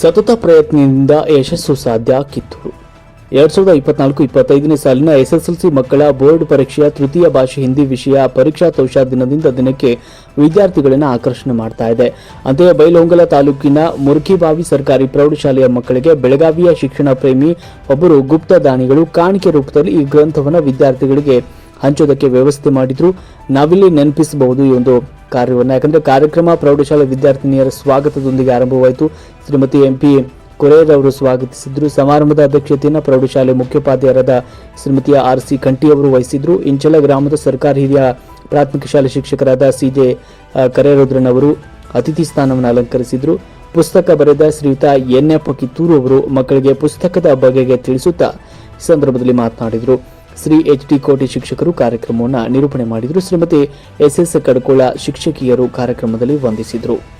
ಸತತ ಪ್ರಯತ್ನದಿಂದ ಯಶಸ್ಸು ಸಾಧ್ಯ ಕಿತ್ತೂರು ಎರಡ್ ಸಾವಿರದ ಇಪ್ಪತ್ನಾಲ್ಕು ಇಪ್ಪತ್ತೈದನೇ ಸಾಲಿನ ಎಸ್ಎಸ್ಎಲ್ಸಿ ಮಕ್ಕಳ ಬೋರ್ಡ್ ಪರೀಕ್ಷೆಯ ತೃತೀಯ ಭಾಷೆ ಹಿಂದಿ ವಿಷಯ ಪರೀಕ್ಷಾ ತೋಷ ದಿನದಿಂದ ದಿನಕ್ಕೆ ವಿದ್ಯಾರ್ಥಿಗಳನ್ನು ಆಕರ್ಷಣೆ ಮಾಡ್ತಾ ಇದೆ. ಅಂತೆಯೇ ಬೈಲಹೊಂಗಲ ತಾಲೂಕಿನ ಮುರ್ಕಿಬಾವಿ ಸರ್ಕಾರಿ ಪ್ರೌಢಶಾಲೆಯ ಮಕ್ಕಳಿಗೆ ಬೆಳಗಾವಿಯ ಶಿಕ್ಷಣ ಪ್ರೇಮಿ ಒಬ್ಬರು ಗುಪ್ತ ದಾನಿಗಳು ಕಾಣಿಕೆ ರೂಪದಲ್ಲಿ ಈ ಗ್ರಂಥವನ್ನು ವಿದ್ಯಾರ್ಥಿಗಳಿಗೆ ಹಂಚೋದಕ್ಕೆ ವ್ಯವಸ್ಥೆ ಮಾಡಿದ್ರು. ನಾವಿಲ್ಲಿ ನೆನಪಿಸಬಹುದು ಈ ಒಂದು ಕಾರ್ಯವನ್ನು. ಯಾಕಂದ್ರೆ ಕಾರ್ಯಕ್ರಮ ಪ್ರೌಢಶಾಲೆ ವಿದ್ಯಾರ್ಥಿನಿಯರ ಸ್ವಾಗತದೊಂದಿಗೆ ಆರಂಭವಾಯಿತು. ಶ್ರೀಮತಿ ಎಂಪಿ ಕುರೇರ್ ಅವರು ಸ್ವಾಗತಿಸಿದ್ರು. ಸಮಾರಂಭದ ಅಧ್ಯಕ್ಷತೆಯನ್ನು ಪ್ರೌಢಶಾಲೆ ಮುಖ್ಯೋಪಾಧ್ಯಾಯರಾದ ಶ್ರೀಮತಿ ಆರ್ ಸಿ ಕಂಠಿ ಅವರು ವಹಿಸಿದ್ರು. ಇಂಚಲ ಗ್ರಾಮದ ಸರ್ಕಾರಿ ಹಿರಿಯ ಪ್ರಾಥಮಿಕ ಶಾಲೆ ಶಿಕ್ಷಕರಾದ ಸಿ ಜೆ ಕರೇರುದ್ರನ್ ಅವರು ಅತಿಥಿ ಸ್ಥಾನವನ್ನು ಅಲಂಕರಿಸಿದ್ರು. ಪುಸ್ತಕ ಬರೆದ ಶ್ರೀಯುತ ಎನ್ಎಪ್ಪ ಕಿತ್ತೂರು ಅವರು ಮಕ್ಕಳಿಗೆ ಪುಸ್ತಕದ ಬಗೆಗೆ ತಿಳಿಸುತ್ತಾ ಸಂದರ್ಭದಲ್ಲಿ ಮಾತನಾಡಿದರು. ಶ್ರೀ ಎಚ್ ಡಿ ಕೋಟಿ ಶಿಕ್ಷಕರು ಕಾರ್ಯಕ್ರಮವನ್ನು ನಿರೂಪಣೆ ಮಾಡಿದರು. ಶ್ರೀಮತಿ ಎಸ್ ಎಸ್ ಕಡ್ಕೋಳ ಶಿಕ್ಷಕಿಯರು ಕಾರ್ಯಕ್ರಮದಲ್ಲಿ ವಂದಿಸಿದರು.